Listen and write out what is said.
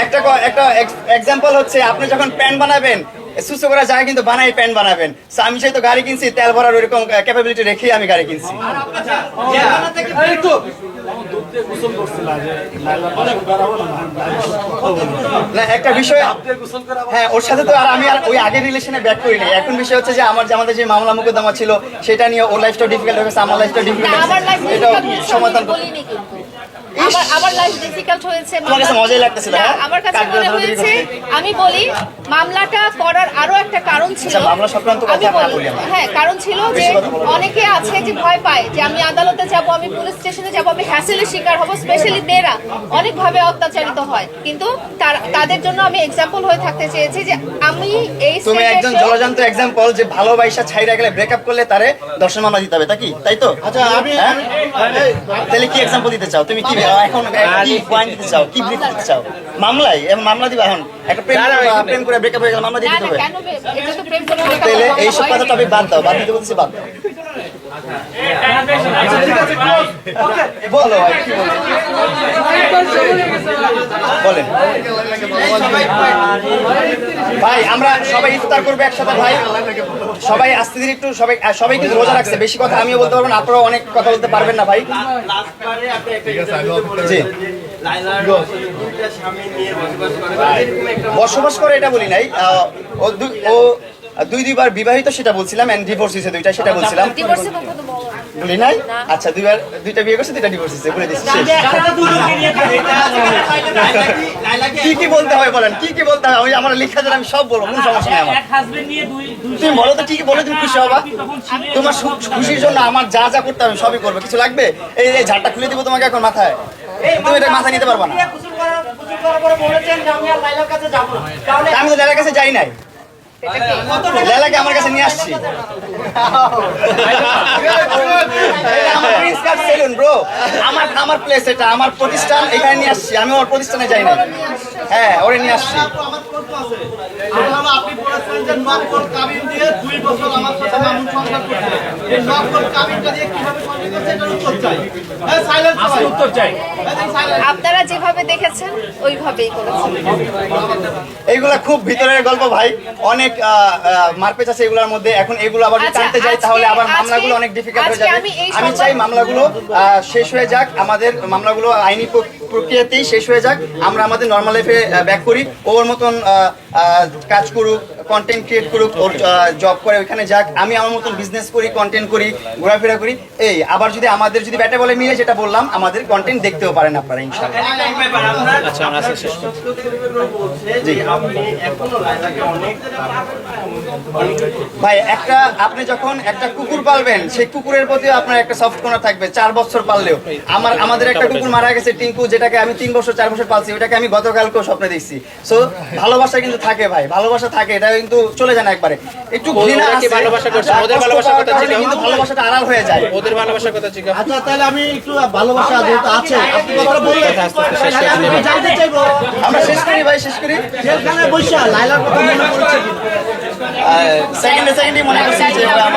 একটা ক- একটা এক্সাম্পল হচ্ছে আপনি যখন প্যান বানাবেন সুসো করা যায় কিন্তু বানাই প্যান বানাবেন। আমি যেহেতু গাড়ি কিনছি তেল ভরার ওইরকম ক্যাপাবিলিটি রেখেই আমি গাড়ি কিনছি। না একটা বিষয় হ্যাঁ ওর সাথে তো আর আমি আর ওই আগের রিলেশনে ব্যাক করি নাই এখন বিষয় হচ্ছে যে আমার যে আমাদের যে মামলা মোকদ্দমা ছিল সেটা নিয়ে ওর লাইফটা ডিফিকাল্ট হয়েছে আমার লাইফটা না, ডিফিকাল্ট হয়েছে এটাও সমাধান আমার আমার লাইফ ডিফিকাল্ট হয়েছে তোমার কাছে মজাই লাগতেছিল, হ্যাঁ? আমার কাছে মনে হয়েছে আমি বলি মামলাটা করার আরও একটা ছিল আচ্ছা, হ্যাঁ কারণ ছিল যে। অনেকে আছে যে ভয় পায় যে আমি আদালতে যাব আমি পুলিশ স্টেশনে যাব আমি হ্যাসেলের শিকার হব স্পেশালি মেয়েরা। অনেকভাবে অত্যাচারিত হয়। কিন্তু তার- তাদের জন্য আমি এক্সাম্পল হয়ে থাকতে চেয়েছি যে আমি এই তুমি একজন জলজান্ত এক্সাম্পল যে ভালোবাসা ছাইরা গেলে ব্রেকআপ করলে তারে দর্শন মামলা দিতে হবে তা কি? তাই তো? আচ্ছা আমি হ্যাঁ? তাহলে কি এক্সাম্পল দিতে চাও? তুমি কি এখন কি পয়েন্ট দিতে চাও? কি ব্রিফ দিতে চাও? মামলায় মামলা দিবা এখন। একটা প্রেম করবা, প্রেম করে ব্রেকআপ হয়ে গেলে মামলা দিয়ে না দিতে না হবে। কেন বে- এটা তো প্রেম করে তাহলে এইসব কথা বাদ দাও বাদ দিতে বলছি বাদ দাও। বলো ভাই কি বলো? বলেন। ভাই আমরা সবাই ইফতার করব একসাথে ভাই। সবাই আস্তে ধীরে একটু সবাই সবাই কিন্তু রোজা রাখছে। বেশি কথা আমিও বলতে পারব না আপনারাও অনেক কথা বলতে পারবেন না ভাই। জি। বসবাস করে এটা বলি নাই আহ, ও দুই দুইবার বিবাহিত সেটা বলছিলাম এন্ড ডিভোর্স হয়েছে দুইটা সেটা বলছিলাম বলো নাই আচ্ছা দুইবার দুইটা বিয়ে করছে দুইটা ডিভোর্স হয়েছে বলে দিচ্ছি কি কি বলতে হয় বলেন কি কি বলতে হয় আমি আমার লেখা যারা আমি সব বলব কোনো সমস্যা নেই আমার এক হাজবেন্ড নিয়ে দুই দুই তুমি বলো তো কি কি বলে তুমি খুশি হবা তোমার খুশির জন্য আমার যা যা করতে হবে আমি সবই করব কিছু লাগবে এই এই ঝাড়টা খুলে দিব তোমাকে এখন মাথায় তুমি এটা মাথা নিতে পারবা না। আমি তো লাইলার কাছে যাই নাই। লাইলাকে আমার কাছে নিয়ে আসছি। আমার ব্রো আমার আমার প্লেস এটা আমার প্রতিষ্ঠান এখানে নিয়ে আসছি। আমি ওর প্রতিষ্ঠানে যাই না হ্যাঁ ওরে নিয়ে আসছি। আপনারা যেভাবে দেখেছেন ওইভাবেই করেছেন। এইগুলা খুব ভিতরের গল্প ভাই। অনেক মারপেচ আছে এগুলোর মধ্যে। এখন এগুলো আবার যদি আচ্ছা, টানতে যাই তাহলে আবার মামলাগুলো অনেক ডিফিকাল্ট হয়ে যাবে। আমি চাই মামলাগুলো শেষ হয়ে যাক, আমাদের মামলাগুলো আইনি প্রক- প্রক্রিয়াতেই শেষ হয়ে যাক। আমরা আমাদের নর্মাল লাইফে ব্যাক করি। ওর মতন কাজ করুক কন্টেন্ট ক্রিয়েট করুক ওর জব করে ওইখানে যাক। আমি আমার মতন বিজনেস করি কন্টেন্ট করি ঘোরাফেরা করি। এই আবার যদি আমাদের যদি ব্যাটে বলে মিলে যেটা বললাম আমাদের কন্টেন্ট দেখতেও পারেন আপনারা ইনশাআল্লাহ। আচ্ছা অনেক ভাই একটা আপনি যখন একটা কুকুর পালবেন সেই কুকুরের প্রতি আপনার একটা সফট কর্নার থাকবে চার বছর পাললেও। আমার আমাদের একটা কুকুর মারা গেছে টিঙ্কু যেটাকে আমি তিন বছর চার বছর পালছি ওটাকে আমি গতকালকেও স্বপ্নে দেখছি। সো ভালোবাসা কিন্তু থাকে ভাই ভালোবাসা থাকে এটা কিন্তু চলে যায় না একবারে। একটু ঘৃণা আছে, ভালোবাসা করছে? ওদের ভালোবাসার কথা জিজ্ঞাসা কিন্তু ভালোবাসাটা আড়াল হয়ে যায়। ওদের ভালোবাসার কথা জিজ্ঞাসা আচ্ছা তাহলে আমি একটু ভালোবাসা যেহেতু আছে আপনি কথাটা বললেন আমি জানতে চাইব আমরা শেষ করি ভাই শেষ করি? জেলখানায় বসে লাইলার কথা মনে পড়ছে কি? সেকেন্ডে সেকেন্ডে মনে করছি যে আমার